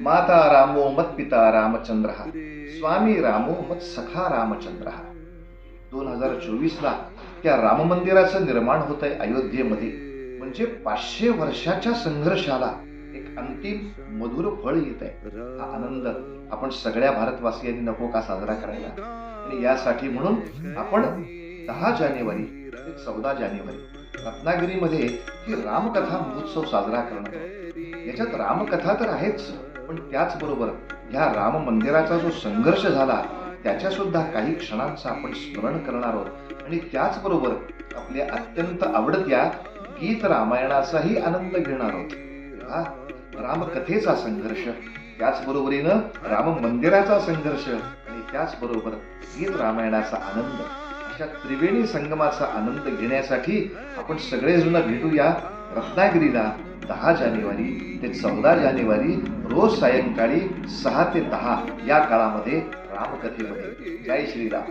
माता रामो मत पिता रामचंद्र स्वामी रामो मत सखा रामचंद्र। दोन हजार चोवीस ला त्या राम मंदिराचं निर्माण होत आहे अयोध्येमध्ये. म्हणजे पाचशे वर्षाच्या संघर्षाला एक अंतिम मधुर फळ येत आहे हा आनंद आपण सगळ्या भारतवासियांनी नको का साजरा करायला? आणि यासाठी म्हणून आपण दहा जानेवारी ते चौदा जानेवारी रत्नागिरीमध्ये ही रामकथा महोत्सव साजरा करणार याच्यात रामकथा तर आहेच पण त्याचबरोबर ह्या राम मंदिराचा जो संघर्ष झाला त्याच्या सुद्धा काही क्षणांचं आपण स्मरण करणार आहोत. आणि त्याचबरोबर आपल्या अत्यंत आवडत्या गीत रामायणाचाही आनंद घेणार आहोत. रामकथेचा संघर्ष त्याचबरोबरीनं राम मंदिराचा संघर्ष आणि त्याचबरोबर गीत रामायणाचा आनंद. अशा त्रिवेणी संगमाचा आनंद घेण्यासाठी आपण सगळेजण भेटूया रत्नागिरीला. दहा जानेवारी ते चौदा जानेवारी रोज सायंकाळी सहा ते दहा या काळामध्ये रामकथेमध्ये. जय श्रीराम.